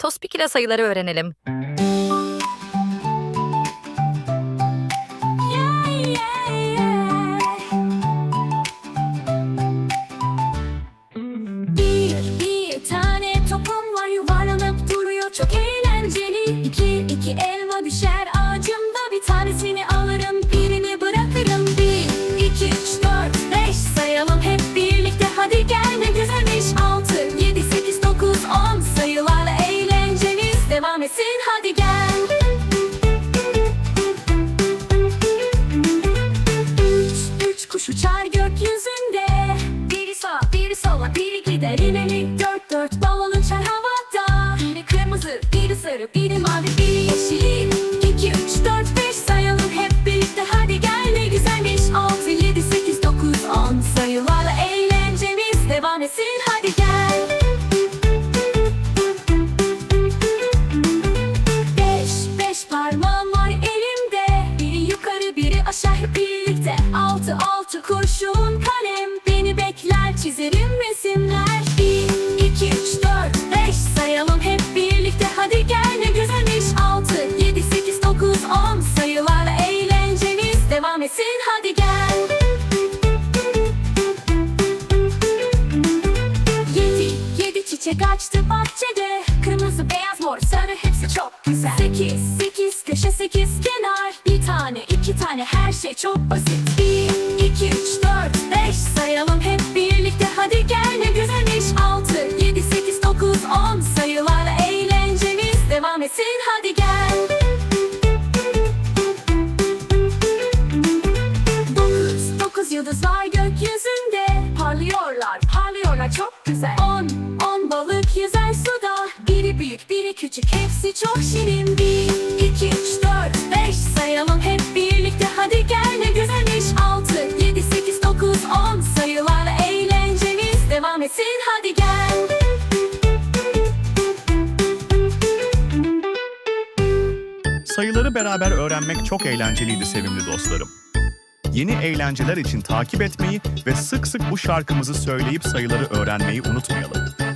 Tospik ile sayıları öğrenelim. Bir, bir tane topum var yuvarlanıp duruyor. Çok eğlenceli. İki, iki elma düşer gider ileri Dört, dört balon uçar havada. Biri kırmızı, biri sarı, biri mavi, biri yeşil İki, üç, dört, beş sayalım hep birlikte. Hadi gel ne güzelmiş. Altı, yedi, sekiz, dokuz, on. Sayılarla eğlencemiz devam etsin. Hadi gel. Beş, beş parmağım var elimde. Biri yukarı biri aşağı hep çiçek açtı bahçede Kırmızı, beyaz, mor, sarı hepsi çok güzel. Sekiz, sekiz köşe, sekiz kenar. Bir tane, iki tane her şey çok basit. Bir, iki, üç, dört, beş Sayalım hep birlikte. Hadi gel ne güzelmiş Altı, yedi, sekiz, dokuz, on. Sayılarla eğlencemiz devam etsin. Hadi gel. Dokuz, dokuz yıldız var gökyüzünde. Parlıyorlar, parlıyorlar çok güzel. On, hepsi çok şirin Bir, iki, üç, dört, beş Sayalım hep birlikte hadi gel ne güzelmiş Altı, yedi, sekiz, dokuz, on Sayılarla eğlencemiz devam etsin hadi gel Sayıları beraber öğrenmek çok eğlenceliydi sevimli dostlarım. Yeni eğlenceler için takip etmeyi ve sık sık bu şarkımızı söyleyip sayıları öğrenmeyi unutmayalım.